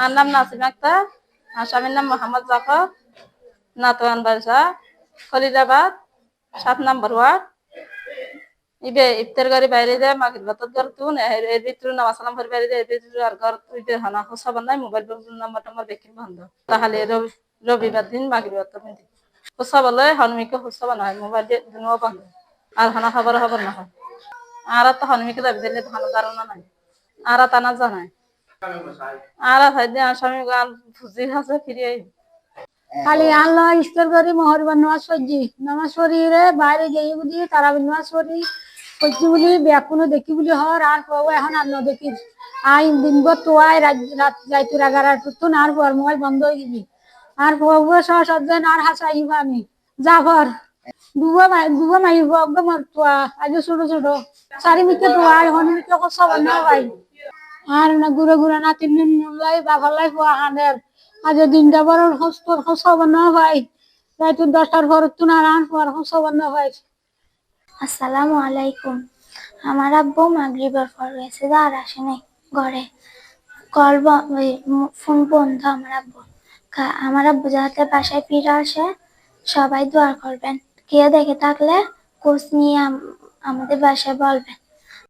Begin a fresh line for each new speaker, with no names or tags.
আর নাম নাসিম আক্তার আর স্বামীর নাম মোহাম্মদ জাফর নাতওয়ান বাসা খলিলাবাদ সাত নম্বর ওয়ার্ড। ইবে ইফতার গাড়ি বাইরে যায় মাগির বাতত ঘর তুন এর ভিতরে নামাজ সালাম করে বাইরে যায়, এর ভিতরে আর ঘর তুইতে হানা হসাব নাই, মোবাইল নাম্বার টাম্বার বেকিন বন্ধ। তাহলে রবি, রবিবার দিন মাগির বাতত মিদি হসাব লয়, হনুমিকে হসাব নয় মোবাইল দিয়ে দুনো বন্ধ। আর হানা খবর খবর না হয়। আর তো হনুমিকে দাবি দিলে ধান ধারণা নাই। আর তানা জানায়। আর হাইদে আসামি গান ফুজি আছে ফিরে
খালি আল্লাহ ইফতার করি মহরবার নামাজ পড়ছি নামাজ পড়ি রে বাইরে যাই বলি তারা নামাজ পড়ি পড়ছি বলি ব্যাকুনো আই দিন ভর তো রাত বন্ধ ছোট ছোট। না ভাই আর না ঘুরে ঘুরে না তিন দিন লাই বাবার লাই পোয়া হানের আজ দিনটা বড় হস্ত হসব না ভাই রাত দশটার পর তুন আর আন পর হসব না ভাই
আসসালামু আলাইকুম। আমার আব্বু মাগরিবার পর গেছে, আর আসে নাই ঘরে। কল ফোন বন্ধ আমার আব্বু। আমার আব্বু যাতে বাসায় ফিরে আসে, সবাই দোয়া করবেন। কে দেখে থাকলে কোচ নিয়ে আমাদের বাসায় বলবেন।